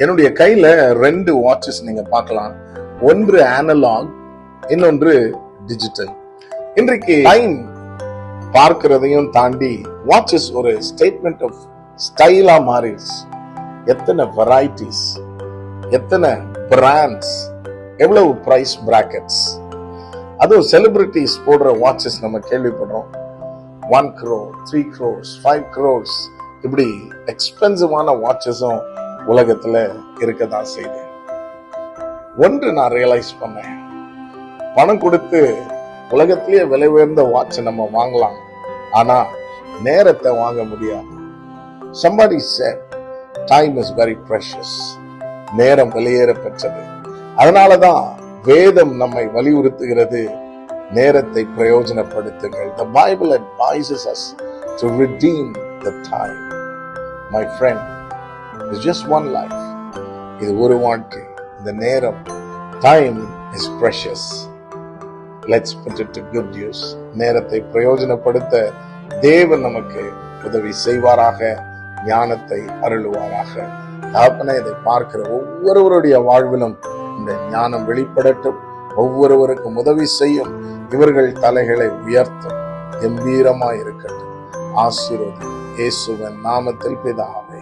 என்னுடைய கையில ரெண்டு வாட்சஸ் நீங்க பார்க்கலாம். ஒன்று அனலாக் இன்னொன்று டிஜிட்டல் இன்றைக்கு டைம் பார்க்கிறதையும் தாண்டி வாட்சஸ் ஒரு ஸ்டேட்மெண்ட் ஆஃப் ஸ்டைலா மாறிடுச்சு. எத்தனை வெரைட்டிஸ் எத்தனை பிராண்ட்ஸ் எவ்வளவு பிரைஸ் பிராக்கெட்ஸ் அதுவும் செலிபிரிட்டிஸ் போடுற வாட்சஸ் நம்ம கேள்விப்படுறோம். One crore three crores five crores இப்படி எக்ஸ்பென்சிவான வாட்சஸும் உலகத்துல இருக்கதான் செய்தேன். ஒன்று நான் ரியலைஸ் பண்ணேன். பணம் கொடுத்து உலகத்திலேயே விலை உயர்ந்த வாட்ச் நம்ம வாங்கலாம். ஆனா நேரத்தை வாங்க முடியாது. Somebody sir time is very precious நேரம் வெளியேற பெற்றது. அதனாலதான் வேதம் நம்மை வலியுறுத்துகிறது. நேரத்தை பிரயோஜனப்படுத்துங்கள். The Bible advises us to redeem the time my friend it's just one life இது ஒரு வாழ்க்கை இந்த நேரம் time is precious let's put it to good use. நேரத்தை பிரயோஜனப்படுத்த தேவன் நமக்கு உதவி செய்வாராக ஞானத்தை அருளுவாராக. தகப்பனே இதை பார்க்கிற ஒவ்வொருவருடைய வாழ்விலும் இந்த ஞானம் வெளிப்படட்டும். ஒவ்வொருவருக்கும் உதவி செய்யும். இவர்கள் தலைகளை உயர்த்தும். கம்பீரமாய் இருக்கட்டும். ஆசீர்வதி இயேசுவன் நாமத்தில் பிதாவே.